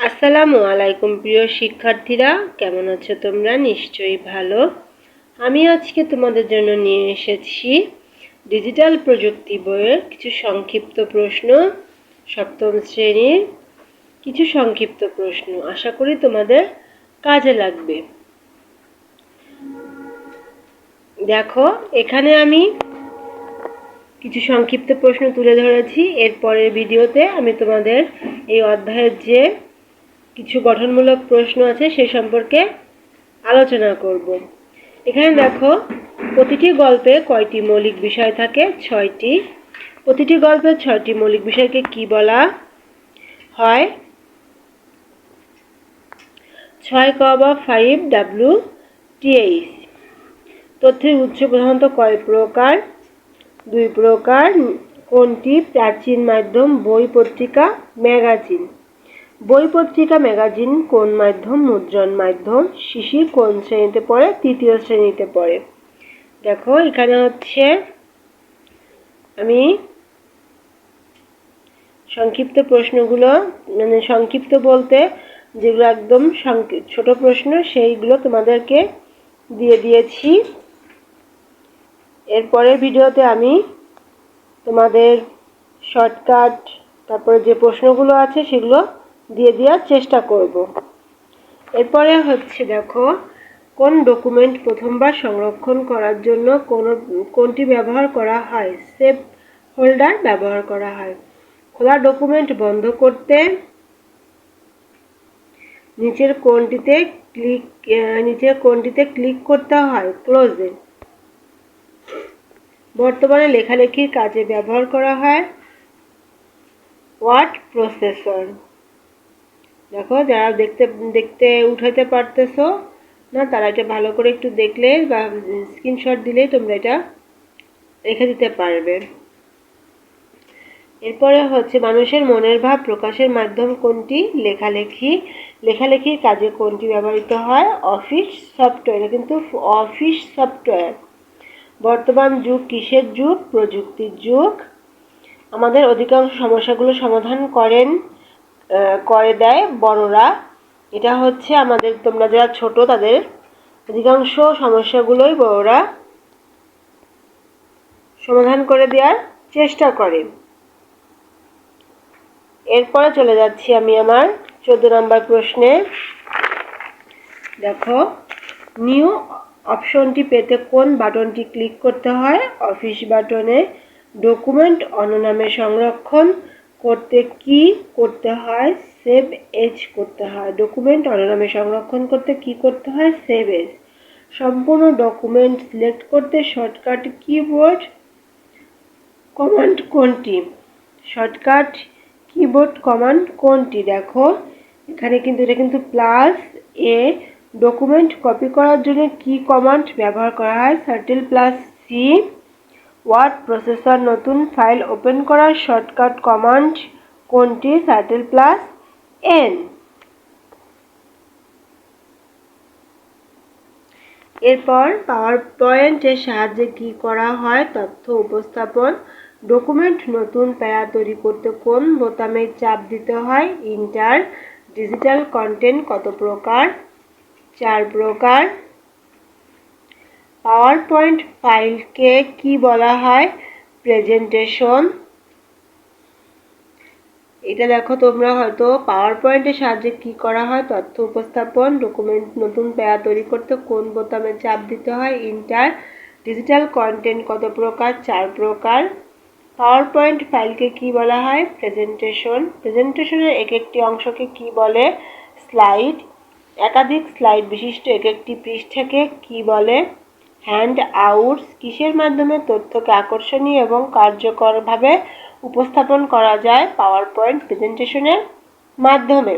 আসসালামু আলাইকুম, প্রিয় শিক্ষার্থীরা। কেমন আছো তোমরা? নিশ্চয়ই ভালো। আমি আজকে তোমাদের জন্য নিয়ে এসেছি ডিজিটাল প্রযুক্তি বইয়ের কিছু সংক্ষিপ্ত প্রশ্ন, সপ্তম শ্রেণির কিছু সংক্ষিপ্ত প্রশ্ন। আশা করি তোমাদের কাজে লাগবে। দেখো, এখানে আমি কিছু সংক্ষিপ্ত প্রশ্ন তুলে ধরেছি। এরপরের ভিডিওতে আমি তোমাদের এই অধ্যায়ের যে কিছু গঠনমূলক প্রশ্ন আছে, সে সম্পর্কে আলোচনা করব। এখানে দেখো, প্রতিটি গল্পে কয়টি মৌলিক বিষয় থাকে? ছয়টি। প্রতিটি গল্পে ছয়টি মৌলিক বিষয়কে কি বলা হয়? ছয় ক বা ফাইভ ডাব্লু টিএইচ তথ্যের উৎস প্রধানত কয় প্রকার? দুই প্রকার। কোনটি প্রাচীন মাধ্যম, বই, পত্রিকা, ম্যাগাজিন? বই পত্রিকা ম্যাগাজিন কোন মাধ্যম, মুদ্রণ মাধ্যম, শিশির কোন শ্রেণীতে পড়ে, তৃতীয় শ্রেণীতে পড়ে? দেখো, এখানে হচ্ছে আমি সংক্ষিপ্ত প্রশ্নগুলো মানে সংক্ষিপ্ত বলতে যেগুলো একদম ছোট প্রশ্ন, সেইগুলো তোমাদেরকে দিয়ে দিয়েছি। এরপরের ভিডিওতে আমি তোমাদের শর্টকাট, তারপরে যে প্রশ্নগুলো আছে সেগুলো দিয়ে দেওয়ার চেষ্টা করব। এরপরে হচ্ছে দেখো, কোন ডকুমেন্ট প্রথমবার সংরক্ষণ করার জন্য কোন, কোনটি ব্যবহার করা হয়? সেভ হোল্ডার ব্যবহার করা হয়। খোলা ডকুমেন্ট বন্ধ করতে নিচের কোনটিতে ক্লিক নিচের কোনটিতে ক্লিক করতে হয়? ক্লোজে বর্তমানে লেখালেখির কাজে ব্যবহার করা হয় ওয়ার্ড প্রসেসর দেখো, যারা দেখতে দেখতে উঠাইতে পারতেছো, না, তারা এটা ভালো করে একটু দেখলে বা স্ক্রিনশট দিলে তোমরা এটা রেখে দিতে পারবে। এরপরে হচ্ছে মানুষের মনের ভাব প্রকাশের মাধ্যম কোনটি? লেখালেখি। লেখালেখির কাজে কোনটি ব্যবহৃত হয়? Office software. কিন্তু অফিস সফটওয়্যার। বর্তমান যুগ, কিসের যুগ? প্রযুক্তির যুগ। আমাদের অধিকাংশ সমস্যাগুলো সমাধান করেন করে দেয় বড়রা। এটা হচ্ছে আমাদের, তোমরা যারা ছোট, তাদের অধিকাংশ সমস্যাগুলোই বড়রা সমাধান করে দেওয়ার চেষ্টা করে। এরপরে চলে যাচ্ছি আমি আমার চোদ্দ নম্বর প্রশ্নে। দেখো নিউ অপশনটি পেতে কোন বাটনটি ক্লিক করতে হয়? অফিস বাটনে ডকুমেন্ট অননামে সংরক্ষণ করতে কি করতে হয়? সেভ এজ করতে হয়। ডকুমেন্ট অননামে সংরক্ষণ করতে কি করতে হয়? সেভ এজ সম্পূর্ণ ডকুমেন্ট সিলেক্ট করতে শর্টকাট কিবোর্ড কমান্ড কোনটি? শর্টকাট কিবোর্ড কমান্ড কোনটি? দেখো, এখানে কিন্তু এটা কিন্তু প্লাস এ ডকুমেন্ট কপি করার জন্য কি কমান্ড ব্যবহার করা হয়? সার্টেল প্লাস সি ওয়ার্ড প্রসেসর নতুন ফাইল ওপেন করার শর্টকাট কমান্ড কোনটি? সার্টেল প্লাস এন এরপর পাওয়ার পয়েন্টের সাহায্যে কি করা হয়? তথ্য উপস্থাপন। ডকুমেন্ট নতুন প্যারা তৈরি করতে কোন বোতামে চাপ দিতে হয়? ইন্টার ডিজিটাল কন্টেন্ট কত প্রকার? চার প্রকার। পাওয়ার পয়েন্ট ফাইলকে কি বলা হয়? প্রেজেন্টেশন। এটা দেখো, তোমরা হয়তো পাওয়ার পয়েন্টের সাহায্যে কি করা হয়? তথ্য উপস্থাপন ডকুমেন্ট নতুন প্যারা তৈরি করতে কোন বোতামে চাপ দিতে হয়? ইন্টার ডিজিটাল কন্টেন্ট কত প্রকার? চার প্রকার। পাওয়ার পয়েন্ট ফাইলকে কি বলা হয়? প্রেজেন্টেশন প্রেজেন্টেশনের এক একটি অংশকে কি বলে? স্লাইড একাধিক স্লাইড বিশিষ্ট এক একটি পৃষ্ঠাকে কি বলে? হ্যান্ড আউটস কিসের মাধ্যমে তথ্যকে আকর্ষণীয় এবং কার্যকরভাবে উপস্থাপন করা যায় পাওয়ার পয়েন্ট প্রেজেন্টেশনের মাধ্যমে?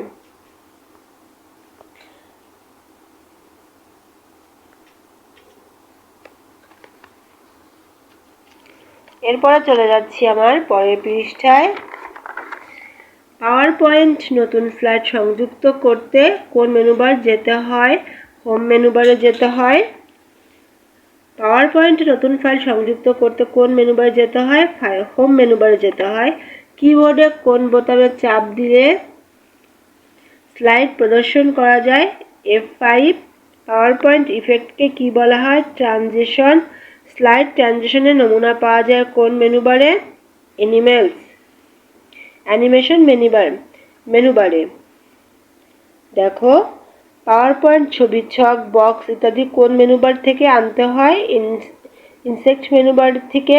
এরপরে চলে যাচ্ছি আমার পরের পৃষ্ঠায়। পাওয়ার পয়েন্ট নতুন ফ্ল্যাট সংযুক্ত করতে কোন মেনুবার যেতে হয়? হোম মেনুবারে যেতে হয়? পাওয়ার পয়েন্টে নতুন ফাইল সংযুক্ত করতে কোন মেনুবারে যেতে হয়? হোম মেনুবারে যেতে হয়। কিবোর্ডে কোন বোতামে চাপ দিলে স্লাইড প্রদর্শন করা যায়? এফ ফাইভ পাওয়ার পয়েন্ট ইফেক্টকে কি বলা হয়? ট্রানজিশন স্লাইড ট্রানজিশনের নমুনা পাওয়া যায় কোন মেনুবারে অ্যানিমেলস অ্যানিমেশন মেনুবার মেনুবারে দেখো পাওয়ার পয়েন্ট ছবি ছক বক্স ইত্যাদি কোন মেনুবার থেকে আনতে হয়? ইনসেক্ট মেনুবার থেকে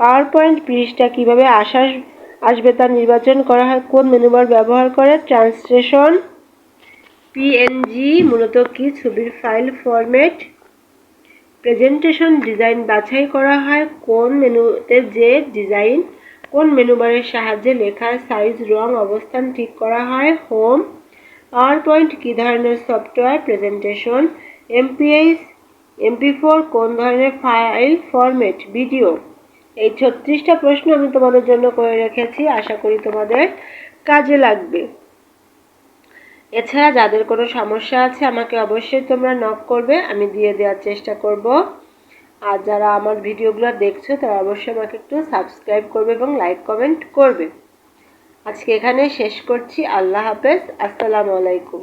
পাওয়ার পয়েন্ট পৃষ্ঠা কীভাবে আসার আসবে তা নির্বাচন করা হয়। কোন মেনুবার ব্যবহার করে? ট্রান্সলেশন পিএনজি মূলত কি? ছবির ফাইল ফরম্যাট প্রেজেন্টেশন ডিজাইন বাছাই করা হয়। কোন মেনুতে যে ডিজাইন কোন মেনুবারের সাহায্যে লেখার সাইজ রং অবস্থান ঠিক করা হয়? হোম পাওয়ার পয়েন্ট কী ধরনের software presentation MPH MP four কোন ধরনের ফাইল ফরম্যাট ভিডিও এই ছত্রিশটা প্রশ্ন আমি তোমাদের জন্য করে রেখেছি, আশা করি তোমাদের কাজে লাগবে। এছাড়া যাদের কোনো সমস্যা আছে, আমাকে অবশ্যই তোমরা নক করবে, আমি দিয়ে দেওয়ার চেষ্টা করব। আর যারা আমার ভিডিওগুলো দেখছ, তারা অবশ্যই আমাকে একটু সাবস্ক্রাইব করবে এবং লাইক কমেন্ট করবে। আজকে এখানে শেষ করছি। আল্লাহ হাফেজ। আসসালামু আলাইকুম।